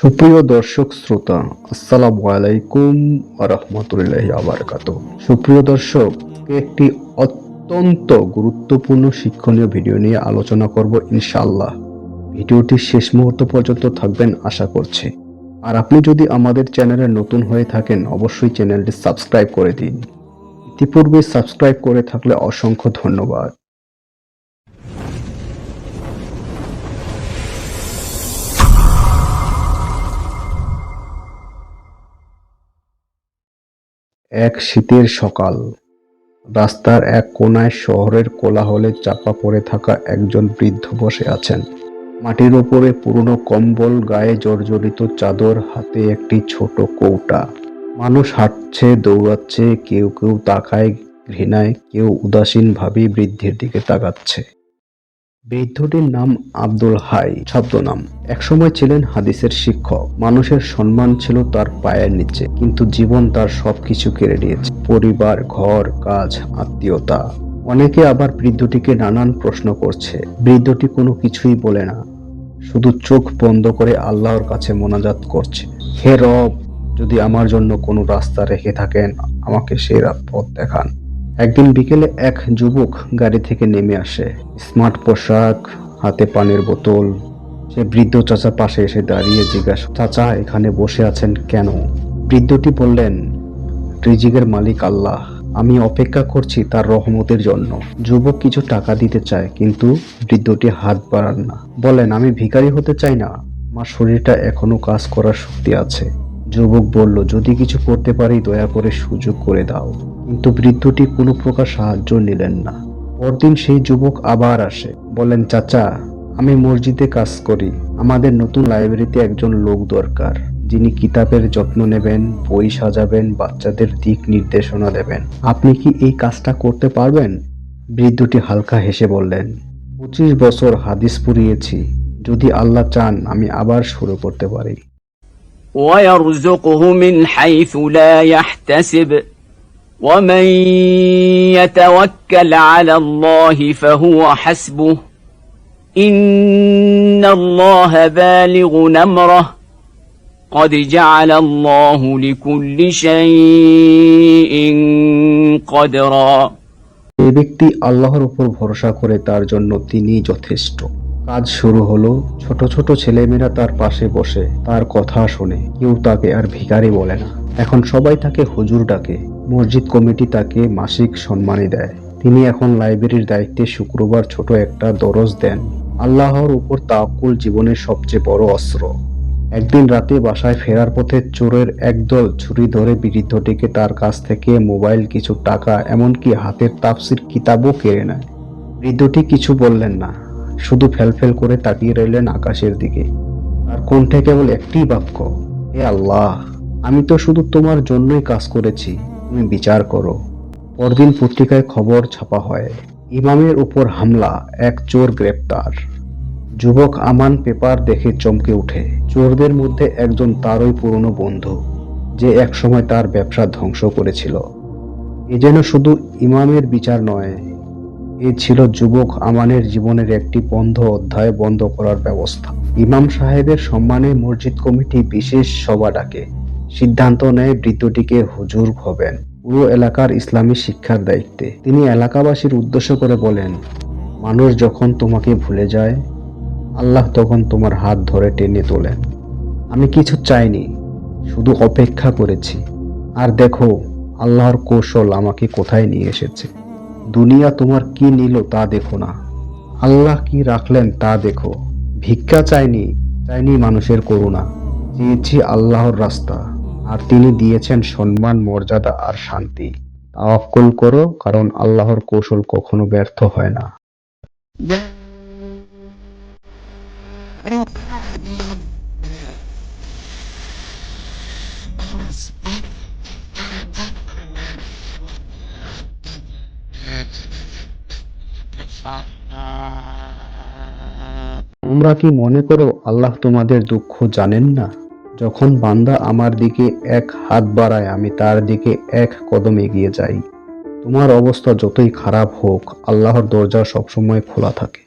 সুপ্রিয় দর্শক শ্রোতা, আসসালামু আলাইকুম রহমতুল্লাহ আবরকাত সুপ্রিয় দর্শক, একটি অত্যন্ত গুরুত্বপূর্ণ শিক্ষণীয় ভিডিও নিয়ে আলোচনা করব ইনশাআল্লাহ। ভিডিওটি শেষ মুহূর্ত পর্যন্ত থাকবেন আশা করছি। আর আপনি যদি আমাদের চ্যানেলে নতুন হয়ে থাকেন, অবশ্যই চ্যানেলটি সাবস্ক্রাইব করে দিন। ইতিপূর্বে সাবস্ক্রাইব করে থাকলে অসংখ্য ধন্যবাদ। এক শীতের সকাল। রাস্তার এক কোনায় শহরের কোলাহলে চাপা পড়ে থাকা একজন বৃদ্ধ বসে আছেন। মাটির ওপরে পুরনো কম্বল, গায়ে জর্জরিত চাদর, হাতে একটি ছোট কৌটা। মানুষ হাঁটছে, দৌড়াচ্ছে, কেউ কেউ তাকায়, ঘৃণায়, কেউ উদাসীনভাবে বৃদ্ধির দিকে তাকাচ্ছে। বৃদ্ধটির নাম আব্দুল হাই, ছদ্মনাম। একসময় ছিলেন হাদিসের শিক্ষক। মানুষের সম্মান ছিল তার পায়ের নিচে, কিন্তু জীবন তার সবকিছু কেড়ে নিয়েছে। পরিবার, ঘর, কাজ, আত্মীয়তা। অনেকে আবার বৃদ্ধটিকে নানান প্রশ্ন করছে। বৃদ্ধটি কোনো কিছুই বলে না। শুধু চোখ বন্ধ করে আল্লাহর কাছে মোনাজাত করছে। হে রব, যদি আমার জন্য কোনো রাস্তা রেখে থাকেন, আমাকে সেই পথ দেখান। একদিন বিকেলে এক যুবক গাড়ি থেকে নেমে আসে। স্মার্ট পোশাক, হাতে পানির বোতল। সে বৃদ্ধ চাচার পাশে এসে দাঁড়িয়ে জিজ্ঞাসা চাচা, এখানে বসে আছেন কেন? বৃদ্ধটি বললেন, রিজিকের মালিক আল্লাহ। আমি অপেক্ষা করছি তার রহমতের জন্য। যুবক কিছু টাকা দিতে চায়, কিন্তু বৃদ্ধটি হাত বাড়ান না। বলেন, আমি ভিখারি হতে চাই না। আমার শরীরটা এখনও কাজ করার শক্তি আছে। যুবক বলল, যদি কিছু করতে পারি, দয়া করে সুযোগ করে দাও। কিন্তু বৃদ্ধটি কোনো প্রকার সাহায্য নিলেন না। পরদিন সেই যুবক আবার আসে, বলেন, চাচা, আমি মসজিদে কাজ করি। আমাদের নতুন লাইব্রেরিতে একজন লোক দরকার। যিনি কিতাবের যত্ন নেবেন, বই সাজাবেন, বাচ্চাদের দিক নির্দেশনা দেবেন। আপনি কি এই কাজটা করতে পারবেন? বৃদ্ধটি হালকা হেসে বললেন, পঁচিশ বছর হাদিস পুড়িয়েছি। যদি আল্লাহ চান, আমি আবার শুরু করতে পারি। ويرزقه من حيث لا يحتسب ومن يتوكل على الله فهو حسبه ان الله بالغ نمره قد جعل الله لكل شيء قدرا এই ব্যক্তি আল্লাহর উপর ভরসা করে তার জন্য তিনি যথেষ্ট কাজ শুরু হলো। ছোট ছোট ছেলেমেয়েরা তার পাশে বসে, তার কথা শোনে। কেউ তাকে আর ভিখারি বলে না। এখন সবাই তাকে হুজুর ডাকে। মসজিদ কমিটি তাকে মাসিক সম্মানী দেয়। তিনি এখন লাইব্রেরির দায়িত্বে শুক্রবার ছোট একটা দরজ দেন। আল্লাহর উপর তাকুল জীবনের সবচেয়ে বড় অস্ত্র। একদিন রাতে বাসায় ফেরার পথে চোরের একদল ছুরি ধরে বৃদ্ধটিকে তার কাছ থেকে মোবাইল, কিছু টাকা, এমনকি হাতের তাফসির কিতাবও কেড়ে নেয়। বৃদ্ধটি কিছু বললেন না। শুধু ফেলফেল করে তাকিয়ে রইলেন আকাশের দিকে। আর কণ্ঠে কেবল একটি বাক্য, হে আল্লাহ, আমি তো শুধু তোমার জন্যই কাজ করেছি, তুমি বিচার করো। পরদিন পত্রিকায় খবর ছাপা হয়, ইমামের উপর হামলা, এক চোর গ্রেপ্তার। যুবক আমান পেপার দেখে চমকে উঠে, চোরদের মধ্যে একজন তারই পুরনো বন্ধু, যে একসময় তার ব্যবসা ধ্বংস করেছিল। এ যেন শুধু ইমামের বিচার নয় এ ছিল যুবক আমানের জীবনের একটি বন্ধ অধ্যায় বন্ধ করার ব্যবস্থা। ইমাম সাহেবের সম্মানে মসজিদ কমিটি বিশেষ সভা ডাকে। সিদ্ধান্ত নেয় বৃদ্ধটিকে হুজুর হবেন। পুরো এলাকার ইসলামী শিক্ষার দায়িত্বে। তিনি এলাকাবাসীর উদ্দেশ্য করে বলেন, মানুষ যখন তোমাকে ভুলে যায়, আল্লাহ তখন তোমার হাত ধরে টেনে তোলেন। আমি কিছু চাইনি, শুধু অপেক্ষা করেছি। আর দেখো, আল্লাহর কৌশল আমাকে কোথায় নিয়ে এসেছে? দুনিয়া তোমার কি নিল তা দেখো না। আল্লাহ কি রাখলেন তা দেখো। ভিক্ষা চাইনি চাইনি মানুষের করুণা। চেয়েছি আল্লাহর রাস্তা, আর তিনি দিয়েছেন সম্মান, মর্যাদা আর শান্তি। তাওয়াক্কুল করো, কারণ আল্লাহর কৌশল কখনো ব্যর্থ হয় না। তোমরা কি মনে করো আল্লাহ তোমাদের দুঃখ জানেন না? যখন বান্দা আমার দিকে এক হাত বাড়ায়, আমি তার দিকে এক কদম এগিয়ে যাই। তোমার অবস্থা যতই খারাপ হোক, আল্লাহর দরজা সবসময় খোলা থাকে।